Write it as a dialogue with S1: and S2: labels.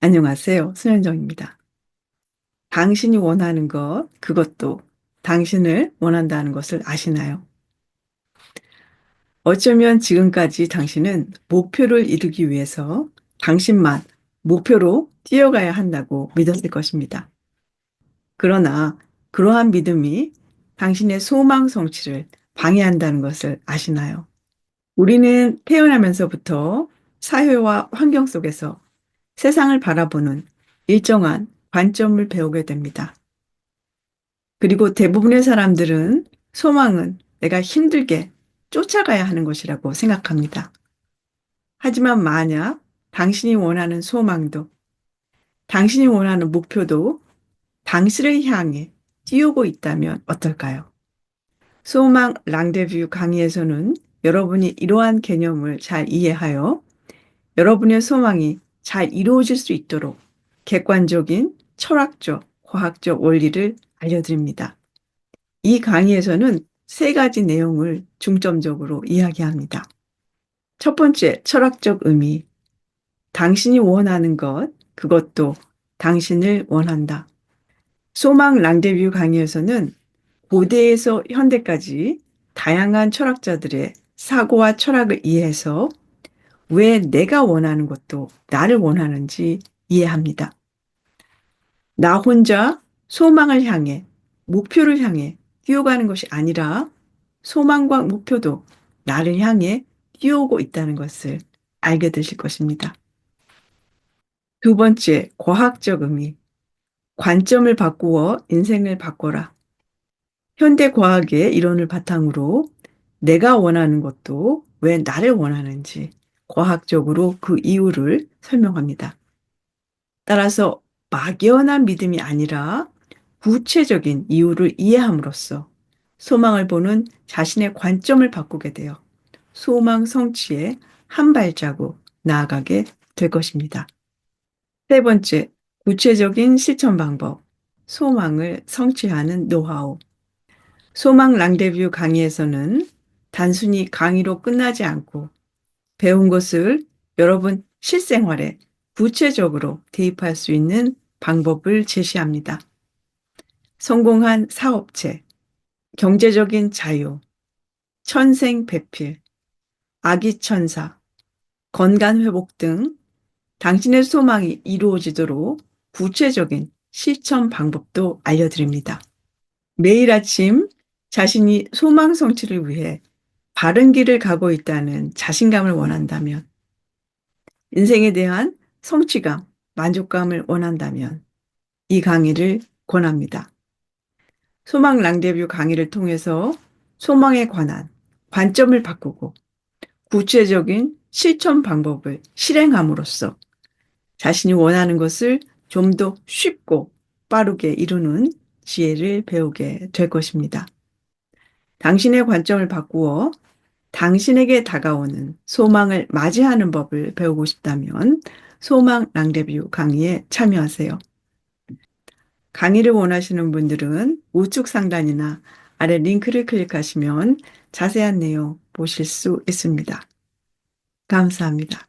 S1: 안녕하세요. 손현정입니다. 당신이 원하는 것, 그것도 당신을 원한다는 것을 아시나요? 어쩌면 지금까지 당신은 목표를 이루기 위해서 당신만 목표로 뛰어가야 한다고 믿었을 것입니다. 그러나 그러한 믿음이 당신의 소망 성취를 방해한다는 것을 아시나요? 우리는 태어나면서부터 사회와 환경 속에서 세상을 바라보는 일정한 관점을 배우게 됩니다. 그리고 대부분의 사람들은 소망은 내가 힘들게 쫓아가야 하는 것이라고 생각합니다. 하지만 만약 당신이 원하는 소망도, 당신이 원하는 목표도 당신을 향해 뛰어오고 있다면 어떨까요? 소망 랑데뷰 강의에서는 여러분이 이러한 개념을 잘 이해하여 여러분의 소망이 잘 이루어질 수 있도록 객관적인 철학적, 과학적 원리를 알려드립니다. 이 강의에서는 세 가지 내용을 중점적으로 이야기합니다. 첫 번째, 철학적 의미. 당신이 원하는 것, 그것도 당신을 원한다. 소망 랑데뷰 강의에서는 고대에서 현대까지 다양한 철학자들의 사고와 철학을 이해해서 왜 내가 원하는 것도 나를 원하는지 이해합니다. 나 혼자 소망을 향해, 목표를 향해 뛰어가는 것이 아니라 소망과 목표도 나를 향해 뛰어오고 있다는 것을 알게 되실 것입니다. 두 번째, 과학적 의미. 관점을 바꾸어 인생을 바꿔라. 현대 과학의 이론을 바탕으로 내가 원하는 것도 왜 나를 원하는지 과학적으로 그 이유를 설명합니다. 따라서 막연한 믿음이 아니라 구체적인 이유를 이해함으로써 소망을 보는 자신의 관점을 바꾸게 되어 소망 성취에 한 발자국 나아가게 될 것입니다. 세 번째, 구체적인 실천 방법. 소망을 성취하는 노하우. 소망 랑데뷰 강의에서는 단순히 강의로 끝나지 않고 배운 것을 여러분 실생활에 구체적으로 대입할 수 있는 방법을 제시합니다. 성공한 사업체, 경제적인 자유, 천생 배필, 아기 천사, 건강 회복 등 당신의 소망이 이루어지도록 구체적인 실천 방법도 알려드립니다. 매일 아침 자신이 소망 성취를 위해 바른 길을 가고 있다는 자신감을 원한다면, 인생에 대한 성취감, 만족감을 원한다면 이 강의를 권합니다. 소망 랑데뷰 강의를 통해서 소망에 관한 관점을 바꾸고 구체적인 실천 방법을 실행함으로써 자신이 원하는 것을 좀 더 쉽고 빠르게 이루는 지혜를 배우게 될 것입니다. 당신의 관점을 바꾸어 당신에게 다가오는 소망을 맞이하는 법을 배우고 싶다면 소망 랑데뷰 강의에 참여하세요. 강의를 원하시는 분들은 우측 상단이나 아래 링크를 클릭하시면 자세한 내용 보실 수 있습니다. 감사합니다.